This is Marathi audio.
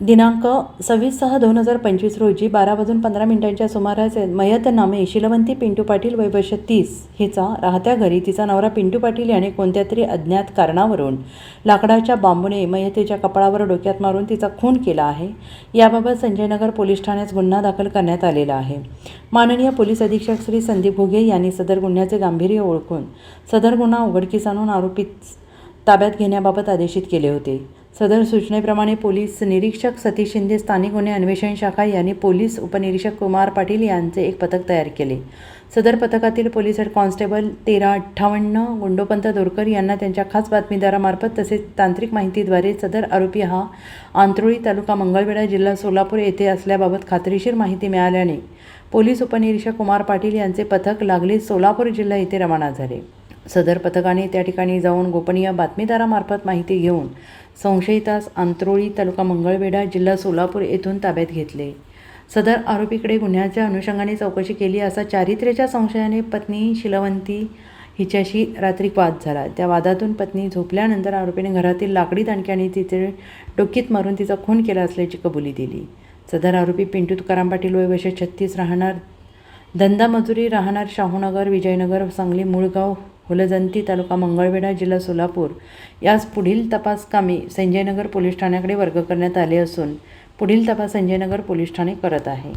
दिनांक सव्वीस सहा दोन हजार पंचवीस रोजी बारा वाजून पंधरा मिनिटांच्या सुमारास मयत नामे शिलवंती पिंटू पाटील वैभश तीस हिचा राहत्या घरी. तिचा नवरा पिंटू पाटील याने कोणत्या तरी अज्ञात कारणावरून लाकडाच्या बांबूने मयतेच्या कपाळावर डोक्यात मारून तिचा खून केला आहे. याबाबत संजयनगर पोलीस ठाण्यात गुन्हा दाखल करण्यात आलेला आहे. माननीय पोलीस अधीक्षक श्री संदीप घुगे यांनी सदर गुन्ह्याचे गांभीर्य ओळखून सदर गुन्हा उघडकीस आणून आरोपीत ताब्यात घेण्याबाबत आदेशित केले होते. सदर सूचनेप्रमाणे पोलीस निरीक्षक सतीश शिंदे स्थानिक गुन्हे अन्वेषण शाखा यांनी पोलीस उपनिरीक्षक कुमार पाटील यांचे एक पथक तयार केले. सदर पथकातील पोलीस हेड कॉन्स्टेबल तेरा अठ्ठावन्न गुंडोपंत दोरकर यांना त्यांच्या खास बातमीदारामार्फत तसेच तांत्रिक माहितीद्वारे सदर आरोपी हा आंत्रोळी तालुका मंगळवेढा जिल्हा सोलापूर येथे असल्याबाबत खात्रीशीर माहिती मिळाल्याने पोलीस उपनिरीक्षक कुमार पाटील यांचे पथक लागले सोलापूर जिल्हा येथे रवाना झाले. सदर पथकाने त्या ठिकाणी जाऊन गोपनीय बातमीदारामार्फत माहिती घेऊन संशयितास आंत्रोळी तालुका मंगळवेढा जिल्हा सोलापूर येथून ताब्यात घेतले. सदर आरोपीकडे गुन्ह्याच्या अनुषंगाने चौकशी केली असा चारित्र्याच्या संशयाने पत्नी शिलवंती हिच्याशी रात्री वाद झाला. त्या वादातून पत्नी झोपल्यानंतर आरोपीने घरातील लाकडी दांडक्याने तिचे डोकीत मारून तिचा खून केला असल्याची कबुली दिली. सदर आरोपी पिंटू तुकाराम पाटील वय वर्ष छत्तीस राहणार धंदा मजुरी राहणार शाहूनगर विजयनगर सांगली मुळगाव हुलजंती तालुका मंगळवेढा जिल्हा सोलापूर. यास पुढील तपास कामी संजयनगर पोलीस ठाण्याकडे वर्ग करण्यात आले असून पुढील तपास संजयनगर पोलीस ठाणे करत आहे.